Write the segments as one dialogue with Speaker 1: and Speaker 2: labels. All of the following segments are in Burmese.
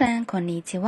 Speaker 1: တန်ခွန်နီချီဝ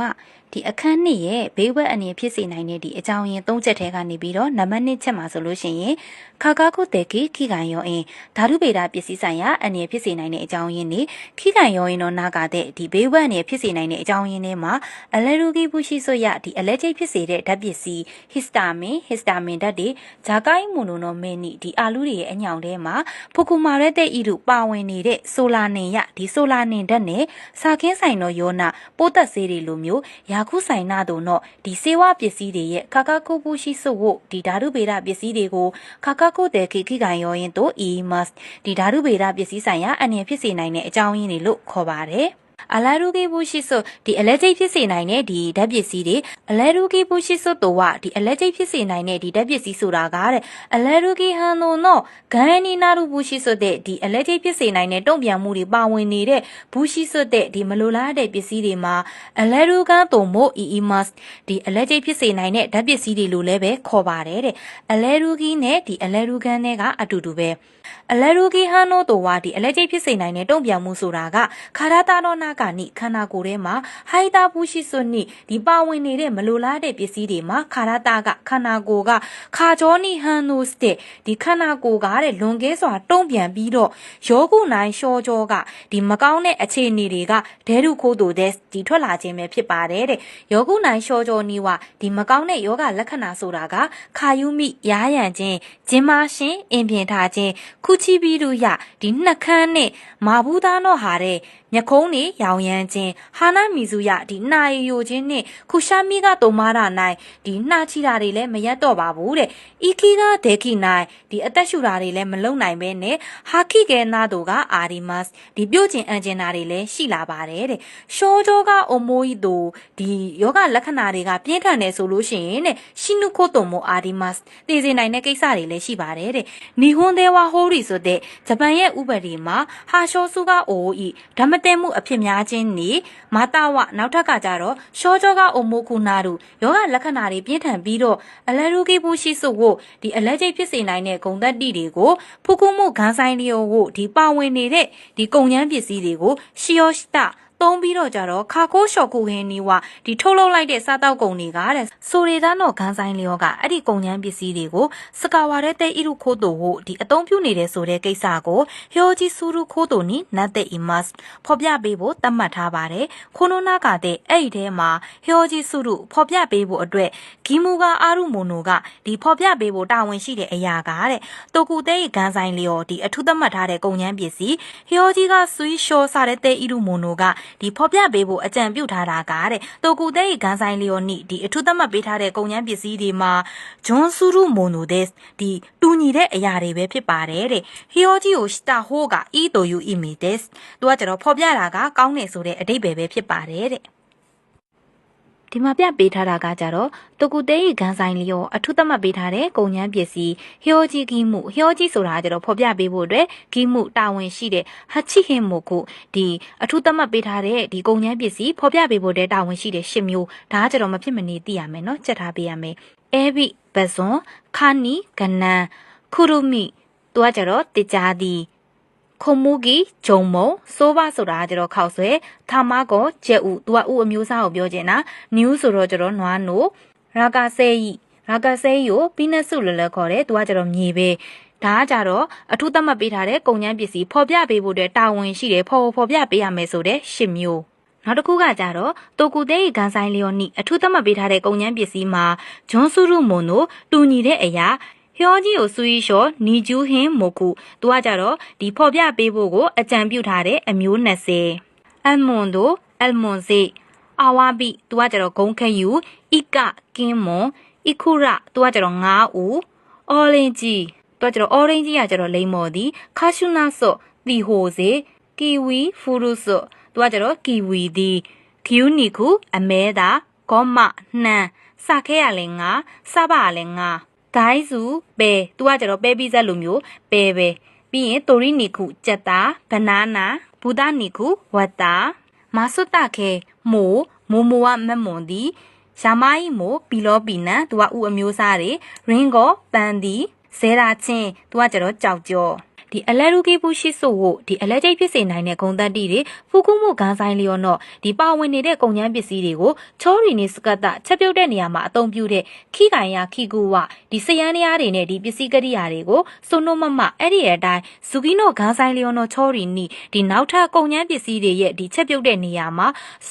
Speaker 1: ဒီအခန်းနှစ်ရဲ့ဘေးဘက်အနေဖြစ်စေနိုင်တဲ့ဒီအကြောင်းရင်း၃ချက်ထဲကနေပြီးတော့နံပါတ်1ချက်မှာဆိုလို့ရှိရင်ခါကာကုတေကီခိကန်ယောအင်းဓာတုဗေဒပစ္စည်းဆိုင်ရာအနေဖြစ်စေနိုင်တဲ့အကြောင်းရင်းနေခိကန်ယောအင်းတော့နာကတဲ့ဒီဘေးဘက်အနေဖြစ်စေနိုင်တဲ့အကြောင်းရင်းတွေမှာအလဲရူဂီဘူးရှိဆိုရဒီအလဲကျိတ်ဖြစ်စေတဲ့ဓာတ်ပစ္စည်းဟစ်စတာမင်ဟစ်စတာမင်ဓာတ်တွေဂျာကိုင်းမွန်နိုနိုမင်းနီဒီအာလူတွေရဲ့အညောင်ထဲမှာဖူကူမာရက်တဲ့ဤတို့ပါဝင်နေတဲ့ဆိုလာနင်ရဒီဆိုလာနင်ဓာတ်နဲ့စာခင်းဆိုင်တော်ယောနာပိုးသက်ဆေးတွေလိုမျိုးယာခုဆိုင်နာတို့တော့ဒီစေဝပစ္စည်းတွေရဲ့ခါကာကိုပူရှိစုဝဒီဓာတုဗေဒပစ္စည်းတွေကိုခါကာကိုတဲ့ခိခိကန်ရောရင်တို့အီမတ်ဒီဓာတုဗေဒပစ္စည်းဆိုင်ရာအနေဖြစ်စေနိုင်တဲ့အကြောင်းရင်းတွေလို့ခေါ်ပါတယ် အလာရူဂီဘူရှိဆိုဒီအလဲကျိတ်ဖြစ်စေနိုင်တဲ့ဒီဓာတ်ပစ္စည်းတွေအလဲရူဂီဘူရှိဆိုတော့ဝဒီအလဲကျိတ်ဖြစ်စေနိုင်တဲ့ဒီဓာတ်ပစ္စည်းဆိုတာကတဲ့အလဲရူဂီဟန်နိုနော်ဂန်နီနာရူဘူရှိဆိုတဲ့ဒီအလဲကျိတ်ဖြစ်စေနိုင်တဲ့တုံ့ပြန်မှုတွေပါဝင်နေတဲ့ဘူရှိဆိုတဲ့ဒီမလိုလားတဲ့ပစ္စည်းတွေမှာအလဲရူကန်တုံမို့အီအီမတ်ဒီအလဲကျိတ်ဖြစ်စေနိုင်တဲ့ဓာတ်ပစ္စည်းတွေလို့လည်းပဲခေါ်ပါတယ်တဲ့အလဲရူဂီနဲ့ဒီအလဲရူကန်နဲ့ကအတူတူပဲအလဲရူဂီဟန်နိုတော့ဝဒီအလဲကျိတ်ဖြစ်စေနိုင်တဲ့တုံ့ပြန်မှုဆိုတာကခါရတာတော့နာကနိခန္ဓာကိုယ်ထဲမှာဟိုက်တာပူရှိစွနိဒီပါဝင်နေတဲ့မလိုလားတဲ့ပစ္စည်းတွေမှာခါရတာကခန္ဓာကိုယ်ကခါကြောနိဟန်နိုစတဲ့ဒီခန္ဓာကိုယ်ကတဲ့လွန်ကဲစွာတုံ့ပြန်ပြီးတော့ယောဂုနိုင်ရှောကြောကဒီမကောင်းတဲ့အခြေအနေတွေကဒဲရုခိုးတူတဲ့ဒီထွက်လာခြင်းပဲဖြစ်ပါတယ်တဲ့ယောဂုနိုင်ရှောကြောနီးဝဒီမကောင်းတဲ့ယောဂလက္ခဏာဆိုတာကခါယုမိရားရန်ခြင်းဂျင်းမရှင်အင်ပြင်ထားခြင်းခုချီပြီးတို့ရဒီနှက်ခမ်းနဲ့မာဘူးသားတော့ဟာတဲ့မျက်ခုံးနေရောင်ရမ်းခြင်းဟာနာမီစုရဒီနှာရည်ယိုခြင်းနဲ့ခုရှာမီကတုံမာတာနိုင်ဒီနှာချီတာတွေလည်းမရက်တော့ပါဘူးတဲ့ဤခီကဒေခိနိုင်ဒီအသက်ရှူတာတွေလည်းမလုံနိုင်ပဲနဲ့ဟာခိကဲနာတို့ကအာရီမတ်ဒီပြုတ်ကျင်အန်ကျင်တာတွေလည်းရှိလာပါတယ်တဲ့ရှောကြောကအမိုးဤတို့ဒီယောဂလက္ခဏာတွေကပြင်းထန်နေဆိုလို့ရှိရင်တဲ့ရှီနုခိုတုံမိုအာရီမတ်သိစေနိုင်တဲ့ကိစ္စတွေလည်းရှိပါတယ်တဲ့နီဟွန်သေးဝါဟိုရီဆိုတဲ့ဂျပန်ရဲ့ဥပဒေမှာဟာရှောစုကအိုဤဓမ္မတဲမှုအဖြစ်များခြင်းနေမာတာဝနောက်ထပ်ကကြတော့ရှောကြောကအုံမိုခုနာတို့ယောဂလက္ခဏာတွေပြင်းထန်ပြီးတော့အလဲရူကိဘူးရှိစုကိုဒီအလဲကျိတ်ဖြစ်စေနိုင်တဲ့ဂုံသက်တိတွေကိုဖုခုမှုဂန်းဆိုင်လျောကိုဒီပါဝင်နေတဲ့ဒီကုံညမ်းပစ္စည်းတွေကိုရှီယောရှတာ သုံးပြီးတော့ကြတော့ခါကိုးလျှော်ခုဟင်းနီးဝဒီထုတ်လုပ်လိုက်တဲ့စားတောက်ကုန်တွေကတဲ့ဆိုရီသားတော့ဂန်းဆိုင်လျောကအဲ့ဒီကုန်ချမ်းပစ္စည်းတွေကိုစကာဝါတဲ့တဲ့ဣရုခိုးတိုကိုဒီအသုံးပြုနေတဲ့ဆိုတဲ့ကိစ္စကိုဟျောကြီးစူရုခိုးတိုနီနတ်တဲ့အီမတ်ဖော်ပြပေးဖို့သတ်မှတ်ထားပါတယ်ခိုနိုနာကတဲ့အဲ့ဒီထဲမှာဟျောကြီးစူရုဖော်ပြပေးဖို့အတွက်ဂီမူကအာရုမိုနိုကဒီဖော်ပြပေးဖို့တာဝန်ရှိတဲ့အရာကတဲ့တိုကူတဲ့ဂန်းဆိုင်လျောဒီအထူးသတ်မှတ်ထားတဲ့ကုန်ချမ်းပစ္စည်းဟျောကြီးကဆွီရှောစားတဲ့တဲ့ဣရုမိုနိုကဒီဖော်ပြပေးဖို့အကြံပြုထားတာကတဲ့တိုကူတဲ့ဂန်ဆိုင်လျော်နိဒီအထူးသတ်မှတ်ပေးထားတဲ့ကုန်ကျန်းပစ္စည်းတွေမှာဂျွန်ဆူရူမိုနိုဒက်ဒီတူညီတဲ့အရာတွေပဲဖြစ်ပါတယ်တဲ့ဟီယိုဂျီကိုစတာဟိုးကအီတိုယူအီမီဒက်သူကကျတော့ဖော်ပြတာကကောင်းတယ်ဆိုတဲ့အတိတ်ပဲပဲဖြစ်ပါတယ်တဲ့ ဒီမှာပြပေးထားတာကကြတော့တကူတဲရီဂန်ဆိုင်လျောအထုသတ်မှတ်ပေးထားတဲ့ကုန်ညမ်းပစ္စည်းဟျောကြီးကီမှုဟျောကြီးဆိုတာကကြတော့ဖော်ပြပေးဖို့အတွက်ကီမှုတာဝန်ရှိတဲ့ဟချိဟင်မိုကိုဒီအထုသတ်မှတ်ပေးထားတဲ့ဒီကုန်ညမ်းပစ္စည်းဖော်ပြပေးဖို့အတွက်တာဝန်ရှိတဲ့ရှစ်မျိုးဒါကကြတော့မဖြစ်မနေသိရမယ်နော်ချက်ထားပေးရမယ်အဲဘိဘဇွန်ခါနီကနန်ခူရူမီသူကကြတော့တကြသည် ခုံမူကီဂျုံမုံစိုးပါဆိုတာကကျတော့ခောက်ဆွဲထာမကောကျက်ဥသူကဥအမျိုးအစားကိုပြောချင်တာနျူးဆိုတော့ကျတော့နွားနိုရာဂဆဲဤရာဂဆဲဤကိုပြီးနစုလလခေါ်တယ်သူကကျတော့မြေပဲဒါကကြတော့အထူးသတ်မှတ်ပေးထားတဲ့ကုန်ကျန်းပစ္စည်းဖော်ပြပေးဖို့အတွက်တာဝန်ရှိတယ်ဖော်ဖော်ပြပေးရမယ်ဆိုတဲ့ရှစ်မျိုးနောက်တစ်ခုကကြတော့တိုကူတဲဂန်ဆိုင်လျော်နိအထူးသတ်မှတ်ပေးထားတဲ့ကုန်ကျန်းပစ္စည်းမှာဂျွန်ဆူရုမွန်တို့တူညီတဲ့အရာ ဟျောကြီးကိုစူရီလျှော်နီကျူးဟင်းမိုကူသူကကြတော့ဒီဖော်ပြပေးဖို့ကိုအကြံပြုထားတဲ့အမျိုး20အမွန်တို့အလမွန်စေအာဝါဘီသူကကြတော့ဂုံခယူဣကကင်းမွန်ဣခုရသူကကြတော့9ဦးအော်လင်ဂျီသူကကြတော့အော်ရင်းကြီးကကြတော့လိမ္မော်ဒီခါရှုနာဆော့တီဟိုစေကီဝီဖူရုဆော့သူကကြတော့ကီဝီဒီခယူနီခုအမဲတာဂေါမနှန်စခဲရလဲငါစပါလဲငါ ဂိုင်းစုပဲသူကကြတော့ပဲပြီးဇက်လိုမျိုးပဲပဲပြီးရင်တိုရီနီခုကြက်တာဘနာနာဘူဒနီခုဝတ်တာမာဆုတခဲမိုးမိုမိုဝမမွန်ဒီရှာမိုင်းမိုပီလောပီနန်သူကဥအမျိုးစားတွေရင်းကောပန်ဒီဇဲရာချင်းသူကကြတော့ကြောက်ကြော ဒီအလက်ရူကီဘူးရှိဆိုကိုဒီအလက်ကျိတ်ဖြစ်စေနိုင်တဲ့ဂုံတက်တီတွေဖူကုမှုဂန်းဆိုင်လျော်တော့ဒီပါဝင်နေတဲ့ကုန်ကျန်းပစ္စည်းတွေကိုချောရီနေစကတ်တာချက်ပြုတ်တဲ့နေရာမှာအသုံးပြုတဲ့ခိကန်ရခိကူဝဒီစရန်နေရာတွေနဲ့ဒီပစ္စည်းကရိယာတွေကိုစွနုမမအဲ့ဒီရဲ့အတိုင်းဇူကီနိုဂန်းဆိုင်လျော်တော့ချောရီနီဒီနောက်ထပ်ကုန်ကျန်းပစ္စည်းတွေရဲ့ဒီချက်ပြုတ်တဲ့နေရာမှာ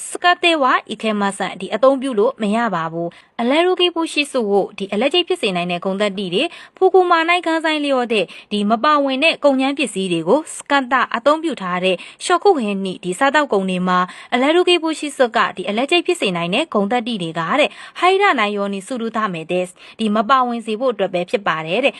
Speaker 1: စကတ်တေဝဤခဲမဆန်ဒီအသုံးပြုလို့မရပါဘူးအလက်ရူကီဘူးရှိဆိုကိုဒီအလက်ကျိတ်ဖြစ်စေနိုင်တဲ့ဂုံတက်တီတွေဖူကူမာနိုင်ဂန်းဆိုင်လျော်တဲ့ဒီမပါဝင်တဲ့ကုန်ကျန်းပစ္စည်းတွေကိုစကန်တာအသုံးပြုထားတဲ့ရှော့ခုဟင်းနီဒီစားတောက်ကုန်တွေမှာအလက်ရူကေဘူးရှိစကဒီအလက်ကျိတ်ဖြစ်စေနိုင်တဲ့ဂုံတက်တီတွေကတဲ့ဟိုင်ရနိုင်ယောနီစုရူသားမယ်တဲ့ဒီမပါဝင်စေဖို့အတွက်ပဲဖြစ်ပါတယ်တဲ့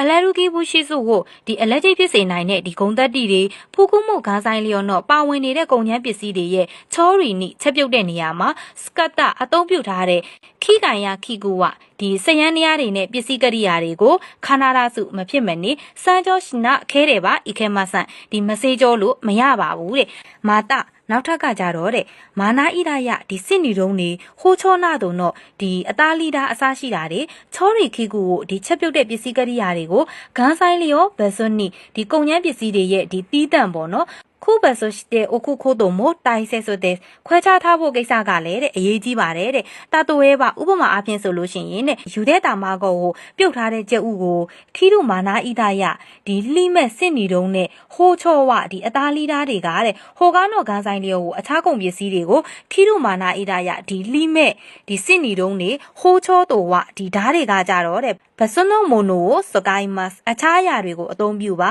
Speaker 1: အလဲရူကီဘူးရှိစုကိုဒီအလက်ကျိတ်ဖြစ်စေနိုင်တဲ့ဒီဂုံတက်တီတွေဖူးခုမှုဂါးဆိုင်လျော်တော့ပါဝင်နေတဲ့ကုန်ကျန်းပစ္စည်းတွေရဲ့ချောရီနီချက်ပြုတ်တဲ့နေရာမှာစကတ်တာအသုံးပြုထားတဲ့ခိကန်ရခိကူဝဒီစရန်နေရာတွေနဲ့ပစ္စည်းကရိယာတွေကိုခန္ဓာရစုမဖြစ်မနေစမ်းကြောရှိနာခဲတယ်ပါဤခဲမဆန်ဒီမစေးကြောလို့မရပါဘူးတဲ့မာတာ နောက်ထပ်ကကြတော့တဲ့မာနာဣရယဒီစစ်နီတုံးနေဟိုချောနာတုံတော့ဒီအသားလီတာအစားရှိတာတွေချောရီခိကူကိုဒီချက်ပြုတ်တဲ့ပစ္စည်းကရိယာတွေကိုဂန်းဆိုင်လျောဘယ်စွနီဒီကုန်ကျန်းပစ္စည်းတွေရဲ့ဒီတီးတန့်ပေါ့နော် ခုဘဆိုရှိတဲ့အခုခိုးတို့မို့တိုင်ဆဲဆိုတဲ့ခွဲခြားထားဖို့ကိစ္စကလည်းတဲ့အရေးကြီးပါတယ်တဲ့တာတိုရဲပါဥပမာအဖြစ်ဆိုလို့ရှိရင်တဲ့ယူတဲ့တာမကောကိုပြုတ်ထားတဲ့ကြက်ဥကိုခီရုမာနာဣဒယဒီလှိမဲ့စစ်နေတုံးနဲ့ဟိုးချော့ဝဒီအသားလီးသားတွေကတဲ့ဟိုကောင်းတော့ကန်းဆိုင်လျော်ကိုအခြားကုန်ပစ္စည်းတွေကိုခီရုမာနာဣဒယဒီလှိမဲ့ဒီစစ်နေတုံးနဲ့ဟိုးချော့တော်ဝဒီဓားတွေကကြတော့တဲ့ဘဆွနုံမိုနိုကိုစကိုင်းမတ်အခြားအရာတွေကိုအသုံးပြုပါ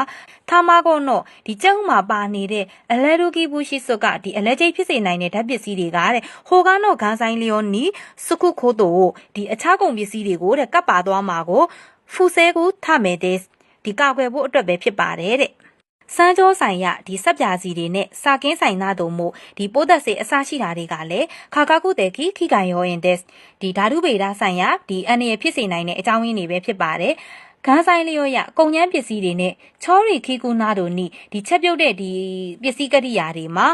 Speaker 1: သာမကောတော့ဒီကြက်ဥမှာပါနေတဲ့အလဲရူကီဘူးရှိစုကဒီအလဲကျိတ်ဖြစ်စေနိုင်တဲ့ဓာတ်ပစ္စည်းတွေကတဲ့ဟိုကားတော့ဂန်းဆိုင်လျောနီစကုခိုးတို့ဒီအခြားကုန်ပစ္စည်းတွေကိုတဲ့ကပ်ပါသွားမှာကိုဖူဆဲကိုထမယ်တဲ့ဒီကောက်ွယ်ဖို့အတွက်ပဲဖြစ်ပါတယ်တဲ့စမ်းကြောဆိုင်ရဒီဆက်ပြာစီတွေနဲ့စာကင်းဆိုင်သားတို့မို့ဒီပိုးသက်စေအစရှိတာတွေကလည်းခါကာကုတေခိခိကန်ရောရင်ဒက်ဒီဓာတုဗေဒဆိုင်ရဒီအန်ရဖြစ်စေနိုင်တဲ့အကြောင်းရင်းတွေပဲဖြစ်ပါတယ် ဂန်းဆိုင်လျော့ရကုန်ကျန်းပစ္စည်းတွေနဲ့ချောရီခီကူနာတို့နီဒီချက်ပြုတ်တဲ့ဒီပစ္စည်းကရိယာတွေမှာ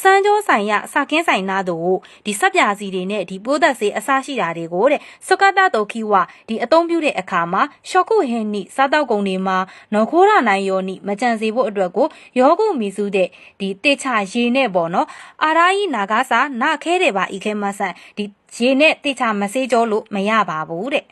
Speaker 1: စမ်းကြောဆိုင်ရစကင်းဆိုင်နာတို့ဒီဆက်ပြာစီတွေနဲ့ဒီပိုးသက်စေအစားရှိတာတွေကိုတဲ့စကတတောခီဝဒီအသုံးပြုတဲ့အခါမှာရှော့ခုဟင်းနီစားတောက်ကုန်တွေမှာနော်ခိုးရနိုင်ယောနီမကြံစေဖို့အတွက်ကိုယောဂုမီစုတဲ့ဒီတေချာရေနဲ့ပေါ့နော်အာရာယီနာဂါစာနာခဲတယ်ပါဤခဲမဆန်ဒီရေနဲ့တေချာမစေးကြောလို့မရပါဘူးတဲ့